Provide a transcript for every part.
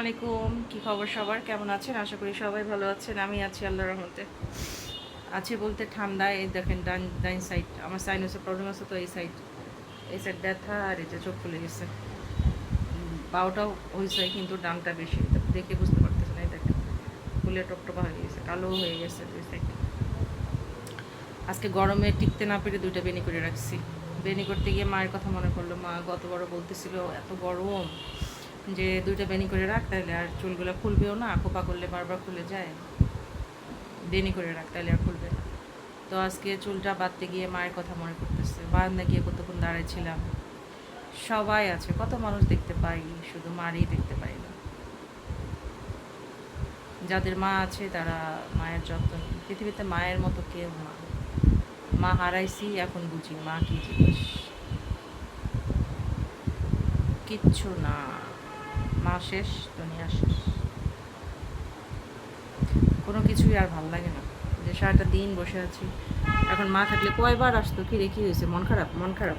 আলাইকুম, কি খবর সবার? কেমন আছেন? আশা করি সবাই ভালো আছেন। আমি আছি আল্লাহর রহমতে। আছি বলতে ঠান্ডায় এই দেখেন ডান ডাইন সাইড আমার সাইনাসের প্রবলেম আছে তো এই সাইড এই সাইড ব্যথা আর এটা চোখ ফুলে গেছে। বাউটাও হয়েছে কিন্তু ডানটা বেশি, দেখে বুঝতে পারতেছে না এই দেখেন। ফুলে টপটপা হয়ে গেছে, কালো হয়ে গেছে দুই সাইড আজকে গরমে টিকতে না পেরে দুইটা বেনি করে রাখছি। বেনি করতে গিয়ে মায়ের কথা মনে পড়ল, মা গত বড় বলতেছিল, এত গরম। যে দুইটা বেনি করে রাখ তাহলে আর চুলগুলো খুলবেও না, খোপা করলে বারবার খুলে যায়। বেনি করে রাখ তাহলে আর খুলবে না। তো আজকে চুলটা বাঁধতে গিয়ে মায়ের কথা মনে করতেছে বারান্দা গিয়ে কতক্ষণ দাঁড়াইছিলাম সবাই আছে, কত মানুষ দেখতে পাই, শুধু মারই দেখতে পাই না। যাদের মা আছে তারা মায়ের যত্ন পৃথিবীতে মায়ের মতো কেউ না। মা হারাইছি, এখন বুঝি মা কি জিনিস। কিচ্ছু না। মা শেষ দুনিয়া শেষ। কোনো কিছুই আর ভালো লাগে না। যে সারাটা দিন বসে আছি। এখন মা থাকলে কয়বার আসতো? কি রে হয়েছে? মন খারাপ? মন খারাপ?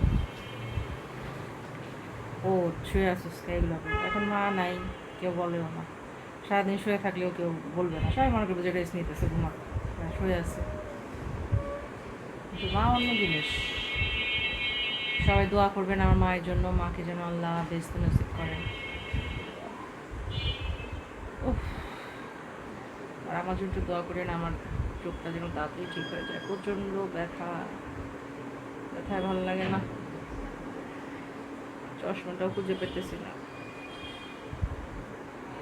ও শুয়ে আসিস এগুলো এখন মা নাই কেউ বলেও না। সারাদিন শুয়ে থাকলেও কেউ বলবে না। সবাই মনে করবে যে রেস্ট নিতেছে ঘুমা। হ্যাঁ, শুয়ে আছে। মা অন্য জিনিস। সবাই দোয়া করবেন আমার মায়ের জন্য। মাকে যেন আল্লাহ বেস্ত নসিব করেন। আর আমার জন্য একটু দোয়া করেন, আমার চোখটা যেন তাড়াতাড়ি ঠিক হয়ে যায়। প্রচণ্ড ব্যথা। ব্যথায় ভালো লাগে না। চশমাটাও খুঁজে পেতেছি না।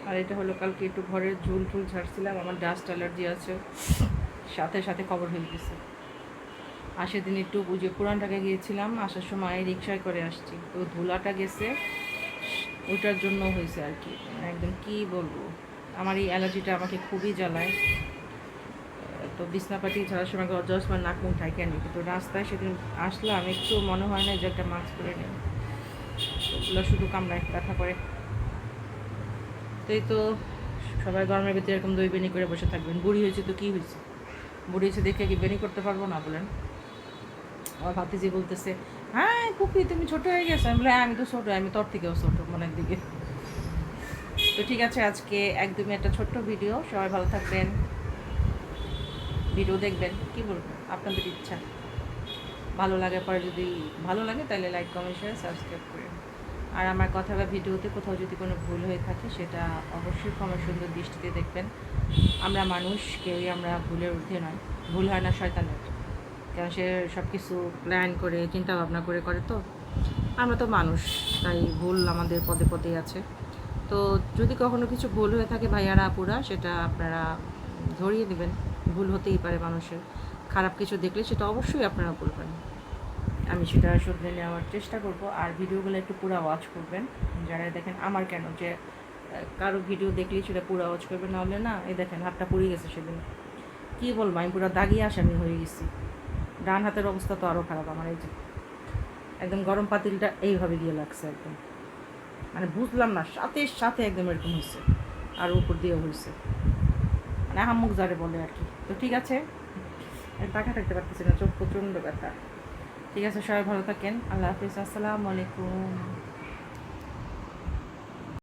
আর এটা হলো, কালকে একটু ঘরের ঝুল ঝুল ঝাড়ছিলাম, আমার ডাস্ট অ্যালার্জি আছে। সাথে সাথে খবর হয়ে গেছে। আর সেদিন একটু যে পুরানটাকে গিয়েছিলাম, আসার সময় রিক্সায় করে আসছি। তো ধুলাটা গেছে, ওইটার জন্য হয়েছে আর কি। মানে একদম কি বলব? আমার এই অ্যালার্জিটা আমাকে খুবই জ্বালায়। তো বিছনাপাটি ছাড়ার সময় জাস্ট আমার নাক মুখ ঢাকে আনি। কিন্তু রাস্তায় সেদিন আসলাম একটু মনে হয় না যে একটা মাস্ক পরে নেই। ওগুলো শুধু কামড়ায় ব্যথা করে। তো এই তো সবাই গরমের ভিতরে এরকম দই বেনি করে বসে থাকবেন। বুড়ি হয়েছে তো কী হয়েছে? বুড়ি হয়েছে দেখে কি বেনি করতে পারব না বলেন। আমার ভাতিজি বলতেছে হ্যাঁ কুপি তুমি ছোট হয়ে গেছো। আমি বলি, হ্যাঁ আমি তো ছোটো আমি তোর থেকেও ছোটো মনের দিকে। তো ঠিক আছে, আজকে একদমই একটা ছোট্ট ভিডিও সবাই ভালো থাকবেন। ভিডিও দেখবেন। কি বলব? আপনাদের ইচ্ছা। ভালো লাগার পরে যদি ভালো লাগে, তাহলে লাইক কমেন্ট শেয়ার সাবস্ক্রাইব করেন। আর আমার কথা বা ভিডিওতে কোথাও যদি কোনো ভুল হয়ে থাকে, সেটা অবশ্যই ক্ষমা সুন্দর দৃষ্টিতে দেখবেন। আমরা মানুষ, কেউই আমরা ভুলের ঊর্ধ্বে নয়। ভুল হয় না শয়তানের। কারণ সে সব কিছু প্ল্যান করে চিন্তা ভাবনা করে করে তো। আমরা তো মানুষ, তাই ভুল আমাদের পদে পদেই আছে। তো যদি কখনো কিছু ভুল হয়ে থাকে ভাইয়ারা, আপুরা, সেটা আপনারা ধরিয়ে নেবেন ভুল হতেই পারে মানুষের। খারাপ কিছু দেখলে সেটা অবশ্যই আপনারা বলবেন। আমি সেটা শুধরে নেওয়ার চেষ্টা করব। আর ভিডিওগুলো একটু পুরো ওয়াচ করবেন। যারা দেখেন আমার কেন যে কারও ভিডিও দেখলেই সেটা পুরো ওয়াচ করবেন নাহলে না, এই দেখেন হাতটা পুড়ে গেছে সেদিন। কী বলব, আমি পুরো দাগিয়ে আসামি হয়ে গেছি। ডান হাতের অবস্থা তো আরও খারাপ আমার, এই যে। একদম গরম পাতিলটা এইভাবে গিয়ে লাগছে একদম। মানে বুঝলাম না, সাথে সাথে একদম এরকম হয়েছে আর উপর দিয়ে হয়েছে মানে হাম্মুক যারে বলে আর কি। তো ঠিক আছে দেখা থাকতে পারতেছি না, চোখ প্রচণ্ড ব্যথা। ঠিক আছে, সবাই ভালো থাকেন, আল্লাহ হাফিজ, আসসালামু আলাইকুম।